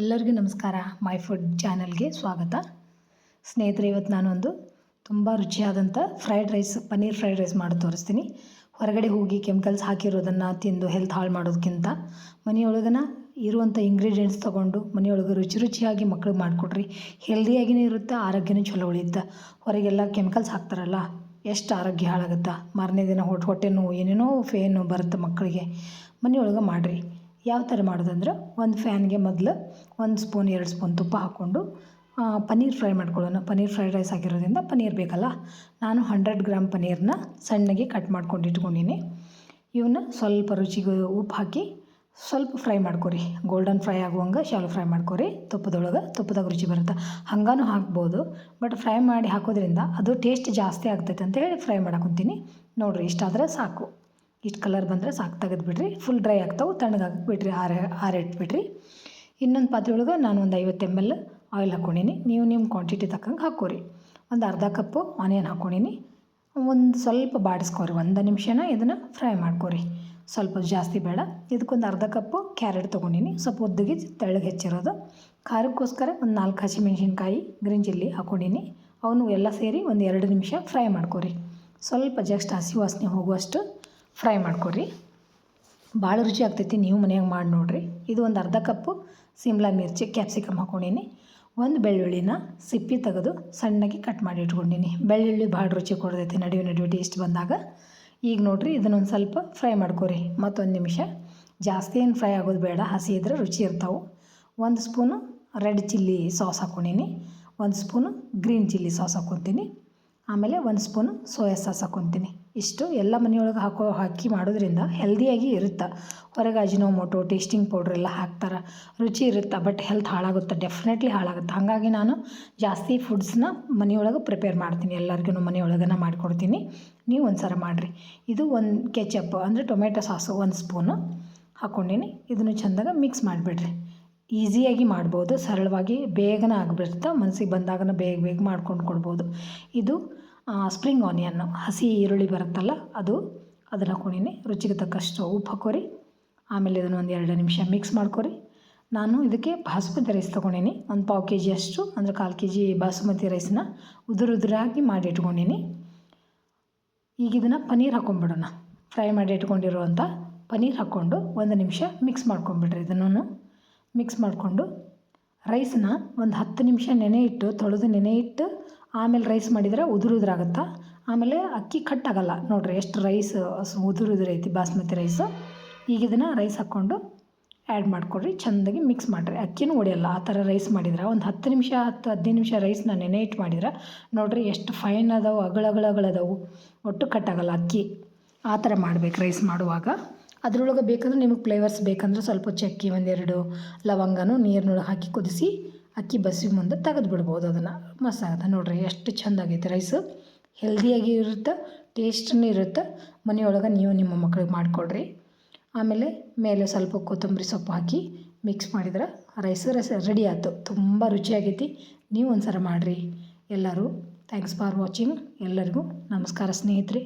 ಎಲ್ಲರಿಗೂ ನಮಸ್ಕಾರ. My food ಚಾನಲ್ಗೆ ಸ್ವಾಗತ. ಸ್ನೇಹಿತರೆ, ಇವತ್ತು ನಾನೊಂದು ತುಂಬ ರುಚಿಯಾದಂಥ fried rice, paneer fried rice ಮಾಡಿ ತೋರಿಸ್ತೀನಿ. ಹೊರಗಡೆ ಹೋಗಿ ಕೆಮಿಕಲ್ಸ್ ಹಾಕಿರೋದನ್ನು ತಿಂದು ಹೆಲ್ತ್ ಹಾಳು ಮಾಡೋದಕ್ಕಿಂತ ಮನೆಯೊಳಗನ ಇರುವಂಥ ಇಂಗ್ರೀಡಿಯೆಂಟ್ಸ್ ತೊಗೊಂಡು ಮನೆಯೊಳಗೆ ರುಚಿ ರುಚಿಯಾಗಿ ಮಕ್ಳಿಗೆ ಮಾಡಿಕೊಡ್ರಿ ಹೆಲ್ದಿಯಾಗಿಯೇ ಇರುತ್ತೆ, ಆರೋಗ್ಯನೂ ಚಲೋ ಉಳಿಯುತ್ತೆ. ಹೊರಗೆಲ್ಲ ಕೆಮಿಕಲ್ಸ್ ಹಾಕ್ತಾರಲ್ಲ, ಎಷ್ಟು ಆರೋಗ್ಯ ಹಾಳಾಗುತ್ತೆ? ಮಾರನೇ ದಿನ ಹೊಟ್ಟೆ ಹೊಟ್ಟೆ ನೋವು, ಏನೇನೋ ಫೇನು ಬರುತ್ತೆ ಮಕ್ಕಳಿಗೆ ಮನೆಯೊಳಗೆ ಮಾಡಿರಿ. ಯಾವ ಥರ ಮಾಡೋದಂದ್ರೆ ಒಂದು ಫ್ಯಾನ್ಗೆ ಮೊದಲು ಒಂದು ಸ್ಪೂನ್ ಎರಡು ಸ್ಪೂನ್ ತುಪ್ಪ ಹಾಕ್ಕೊಂಡು ಪನ್ನೀರ್ ಫ್ರೈ ಮಾಡ್ಕೊಳ್ಳೋಣ. ಪನ್ನೀರ್ ಫ್ರೈಡ್ ರೈಸ್ ಆಗಿರೋದ್ರಿಂದ ಪನ್ನೀರ್ ಬೇಕಲ್ಲ? ನಾನು ಹಂಡ್ರೆಡ್ ಗ್ರಾಮ್ ಪನ್ನೀರನ್ನ ಸಣ್ಣಗೆ ಕಟ್ ಮಾಡ್ಕೊಂಡು ಇಟ್ಕೊಂಡಿನಿ. ಇವನ್ನ ಸ್ವಲ್ಪ ರುಚಿಗೆ ಉಪ್ಪು ಹಾಕಿ ಸ್ವಲ್ಪ ಫ್ರೈ ಮಾಡ್ಕೊರಿ. ಗೋಲ್ಡನ್ ಫ್ರೈ ಆಗುವಂಗೆ ಶಾಲು ಫ್ರೈ ಮಾಡ್ಕೊರಿ. ತುಪ್ಪದೊಳಗೆ ತುಪ್ಪದಾಗ ರುಚಿ ಬರುತ್ತೆ. ಹಂಗಾನು ಹಾಕ್ಬೋದು. ಬಟ್ ಫ್ರೈ ಮಾಡಿ ಹಾಕೋದ್ರಿಂದ ಅದು ಟೇಸ್ಟ್ ಜಾಸ್ತಿ ಆಗ್ತೈತೆ ಅಂತ ಹೇಳಿ ಫ್ರೈ ಮಾಡಕೊಂತೀನಿ ನೋಡಿರಿ, ಇಷ್ಟಾದರೆ ಸಾಕು. ಇಷ್ಟು ಕಲರ್ ಬಂದರೆ ಸಾಕು, ತೆಗೆದು ಬಿಡ್ರಿ. ಫುಲ್ ಡ್ರೈ ಆಗ್ತಾವೆ ತಣ್ಣಗಾಕಿ ಬಿಡ್ರಿ, ಆರ ಆರಿಟ್ಟು ಬಿಡ್ರಿ ಇನ್ನೊಂದು ಪಾತ್ರೆ ಒಳಗೆ ನಾನು ಒಂದು ಐವತ್ತು ಎಂ ಎಲ್ ಆಯಿಲ್ ಹಾಕ್ಕೊಂಡೀನಿ ನೀವು ನಿಮ್ಮ ಕ್ವಾಂಟಿಟಿ ತಕ್ಕಂಗೆ ಹಾಕೋರಿ. ಒಂದು ಅರ್ಧ ಕಪ್ಪು ಆನಿಯನ್ ಹಾಕ್ಕೊಂಡೀನಿ ಒಂದು ಸ್ವಲ್ಪ ಬಾಡಿಸ್ಕೊರಿ, ಒಂದು ನಿಮಿಷನ ಇದನ್ನು ಫ್ರೈ ಮಾಡ್ಕೊರಿ. ಸ್ವಲ್ಪ ಜಾಸ್ತಿ ಬೇಡ. ಇದಕ್ಕೊಂದು ಅರ್ಧ ಕಪ್ಪು ಕ್ಯಾರೆಟ್ ತೊಗೊಂಡಿನಿ. ಸ್ವಲ್ಪ ಉದ್ದಗೆ ತೆಳ್ಳಗೆ ಹೆಚ್ಚಿರೋದು. ಖಾರಕ್ಕೋಸ್ಕರ ಒಂದು ನಾಲ್ಕು ಹಸಿಮೆಣ್ಸಿನ್ಕಾಯಿ ಗ್ರೀನ್ ಚಿಲ್ಲಿ ಹಾಕ್ಕೊಂಡೀನಿ ಅವನು ಎಲ್ಲ ಸೇರಿ ಒಂದು ಎರಡು ನಿಮಿಷ ಫ್ರೈ ಮಾಡ್ಕೊರಿ. ಸ್ವಲ್ಪ ಜಸ್ಟ್ ಹಸಿ ವಾಸನೆ ಹೋಗುವಷ್ಟು ಫ್ರೈ ಮಾಡ್ಕೊರಿ ಭಾಳ ರುಚಿ ಆಗ್ತೈತಿ, ನೀವು ಮನ್ಯಾಗ ಮಾಡಿ ನೋಡಿರಿ. ಇದು ಒಂದು ಅರ್ಧ ಕಪ್ಪು ಸಿಮ್ಲಾ ಮಿರ್ಚಿ ಕ್ಯಾಪ್ಸಿಕಮ್ ಹಾಕ್ಕೊಂಡೀನಿ ಒಂದು ಬೆಳ್ಳುಳ್ಳಿನ ಸಿಪ್ಪಿ ತೆಗೆದು ಸಣ್ಣಗೆ ಕಟ್ ಮಾಡಿ ಇಟ್ಕೊಂಡೀನಿ. ಬೆಳ್ಳುಳ್ಳಿ ಭಾಳ ರುಚಿ ಕೊಡ್ತೈತಿ ನಡುವೆ ನಡುವೆ ಟೇಸ್ಟ್ ಬಂದಾಗ. ಈಗ ನೋಡಿರಿ, ಇದನ್ನೊಂದು ಸ್ವಲ್ಪ ಫ್ರೈ ಮಾಡ್ಕೊರಿ. ಮತ್ತೊಂದು ನಿಮಿಷ. ಜಾಸ್ತಿ ಏನು ಫ್ರೈ ಆಗೋದು ಬೇಡ, ಹಸಿ ಇದ್ರೆ ರುಚಿ ಇರ್ತಾವೆ. ಒಂದು ಸ್ಪೂನು ರೆಡ್ ಚಿಲ್ಲಿ ಸಾಸ್ ಹಾಕ್ಕೊಂಡೀನಿ ಒಂದು ಸ್ಪೂನು ಗ್ರೀನ್ ಚಿಲ್ಲಿ ಸಾಸ್ ಹಾಕ್ಕೊತೀನಿ ಆಮೇಲೆ ಒಂದು ಸ್ಪೂನು ಸೋಯಾ ಸಾಸ್ ಹಾಕ್ಕೊತೀನಿ ಇಷ್ಟು ಎಲ್ಲ ಮನೆಯೊಳಗೆ ಹಾಕೋ ಹಾಕಿ ಮಾಡೋದ್ರಿಂದ ಹೆಲ್ದಿಯಾಗಿ ಇರುತ್ತೆ? ಹೊರಗೆ ಅಜಿನೋಮೋಟೊ ಟೇಸ್ಟಿಂಗ್ ಪೌಡ್ರ್ ಎಲ್ಲ ಹಾಕ್ತಾರೆ. ರುಚಿ ಇರುತ್ತೆ? ಬಟ್ ಹೆಲ್ತ್ ಹಾಳಾಗುತ್ತೆ? ಡೆಫಿನೆಟ್ಲಿ ಹಾಳಾಗುತ್ತೆ? ಹಾಗಾಗಿ ನಾನು ಜಾಸ್ತಿ ಫುಡ್ಸ್ನ ಮನೆಯೊಳಗೆ ಪ್ರಿಪೇರ್ ಮಾಡ್ತೀನಿ. ಎಲ್ಲರಿಗೂ ಮನೆಯೊಳಗನ ಮಾಡಿಕೊಡ್ತೀನಿ. ನೀವು ಒಂದು ಸಲ ಮಾಡಿರಿ. ಇದು ಒಂದು ಕೆಚಪ್ ಅಂದರೆ ಟೊಮೆಟೊ ಸಾಸು ಒಂದು ಸ್ಪೂನು ಹಾಕ್ಕೊಂಡೀನಿ. ಇದನ್ನು ಚೆಂದಾಗ ಮಿಕ್ಸ್ ಮಾಡಿಬಿಡ್ರಿ. ಈಸಿಯಾಗಿ ಮಾಡ್ಬೋದು. ಸರಳವಾಗಿ ಬೇಗನೆ ಆಗಿಬಿಡುತ್ತೆ ಮನಸ್ಸಿಗೆ ಬಂದಾಗನ ಬೇಗ ಬೇಗ ಮಾಡ್ಕೊಂಡು ಕೊಡ್ಬೋದು. ಇದು ಸ್ಪ್ರಿಂಗ್ ಆನಿಯನ್ನು ಹಸಿ ಈರುಳ್ಳಿ ಬರುತ್ತಲ್ಲ, ಅದು ಅದನ್ನು ಹಾಕೊಂಡಿನಿ ರುಚಿಗೆ ತಕ್ಕಷ್ಟು ಉಪ್ಪು ಹಾಕೋರಿ. ಆಮೇಲೆ ಇದನ್ನು ಒಂದು ಎರಡು ನಿಮಿಷ ಮಿಕ್ಸ್ ಮಾಡ್ಕೊರಿ. ನಾನು ಇದಕ್ಕೆ ಬಾಸುಮತಿ ರೈಸ್ ತೊಗೊಂಡೀನಿ. ಒಂದು ಪಾವು ಕೆ ಜಿ ಅಷ್ಟು, ಅಂದರೆ ಕಾಲು ಕೆ ಜಿ ಬಾಸುಮತಿ ರೈಸನ್ನ ಉದುರು ಉದುರಾಗಿ ಮಾಡಿ ಇಟ್ಕೊಂಡೀನಿ. ಈಗ ಇದನ್ನು ಪನ್ನೀರ್ ಹಾಕ್ಕೊಂಬಿಡೋಣ ಫ್ರೈ ಮಾಡಿ ಇಟ್ಕೊಂಡಿರುವಂಥ ಪನ್ನೀರ್ ಹಾಕ್ಕೊಂಡು ಒಂದು ನಿಮಿಷ ಮಿಕ್ಸ್ ಮಾಡ್ಕೊಂಬಿಡ್ರಿ ಇದನ್ನು ಮಿಕ್ಸ್ ಮಾಡಿಕೊಂಡು ರೈಸನ್ನ ಒಂದು ಹತ್ತು ನಿಮಿಷ ನೆನೆ ಇಟ್ಟು, ತೊಳೆದು ನೆನೆ ಇಟ್ಟು ಆಮೇಲೆ ರೈಸ್ ಮಾಡಿದರೆ ಉದುರು ಉದುರಾಗತ್ತೆ ಆಮೇಲೆ ಅಕ್ಕಿ ಕಟ್ ಆಗಲ್ಲ. ನೋಡಿರಿ, ಎಷ್ಟು ರೈಸ್ ಉದುರು ಉದುರು ಐತಿ ಬಾಸ್ಮತಿ ರೈಸು ಈಗ ಇದನ್ನು ರೈಸ್ ಹಾಕ್ಕೊಂಡು ಆ್ಯಡ್ ಮಾಡಿಕೊಡ್ರಿ. ಚೆಂದಾಗಿ ಮಿಕ್ಸ್ ಮಾಡಿರಿ. ಅಕ್ಕಿನೂ ಒಡೆಯಲ್ಲ. ಆ ಥರ ರೈಸ್ ಮಾಡಿದ್ರೆ, ಒಂದು ಹತ್ತು ನಿಮಿಷ, ಹತ್ತು ಹದಿನೈದು ನಿಮಿಷ ರೈಸ್ನ ನೆನೆ ಇಟ್ಟು ಮಾಡಿದ್ರೆ, ನೋಡಿರಿ ಎಷ್ಟು ಫೈನ್ ಅದಾವೆ ಅಗಳಗಳಗಳದಾವು ಒಟ್ಟು ಕಟ್ಟಾಗಲ್ಲ ಅಕ್ಕಿ. ಆ ಥರ ಮಾಡ್ಬೇಕು ರೈಸ್ ಮಾಡುವಾಗ. ಅದರೊಳಗೆ ಬೇಕಂದ್ರೆ ನಿಮಗೆ ಫ್ಲೇವರ್ಸ್ ಬೇಕಂದ್ರೆ ಸ್ವಲ್ಪ ಚಕ್ಕಿ ಒಂದೆರಡು ಲವಂಗನೂ, ನೀರಿನೊಳಗೆ ಹಾಕಿ ಕುದಿಸಿ ಅಕ್ಕಿ ಬಸಿ ಮುಂದೆ ತೆಗೆದು ಬಿಡ್ಬೋದು ಅದನ್ನು. ಮಸ್ತ್ ಆಗುತ್ತೆ. ನೋಡಿರಿ, ಎಷ್ಟು ಚೆಂದ ಆಗೈತೆ ರೈಸು. ಹೆಲ್ದಿಯಾಗಿ ಇರುತ್ತೆ ಟೇಸ್ಟೂ ಇರುತ್ತೆ. ಮನೆಯೊಳಗೆ ನೀವು ನಿಮ್ಮ ಮಕ್ಳಿಗೆ ಮಾಡಿಕೊಡ್ರಿ. ಆಮೇಲೆ ಮೇಲೆ ಸ್ವಲ್ಪ ಕೊತ್ತಂಬರಿ ಸೊಪ್ಪು ಹಾಕಿ ಮಿಕ್ಸ್ ಮಾಡಿದ್ರೆ ರೈಸ್ ರೈಸ್ ರೆಡಿ ಆಯ್ತು. ತುಂಬ ರುಚಿಯಾಗೈತಿ ನೀವು ಒಂದು ಸಲ ಮಾಡಿರಿ. ಎಲ್ಲರೂ ಥ್ಯಾಂಕ್ಸ್ ಫಾರ್ ವಾಚಿಂಗ್ ಎಲ್ಲರಿಗೂ ನಮಸ್ಕಾರ ಸ್ನೇಹಿತರೆ.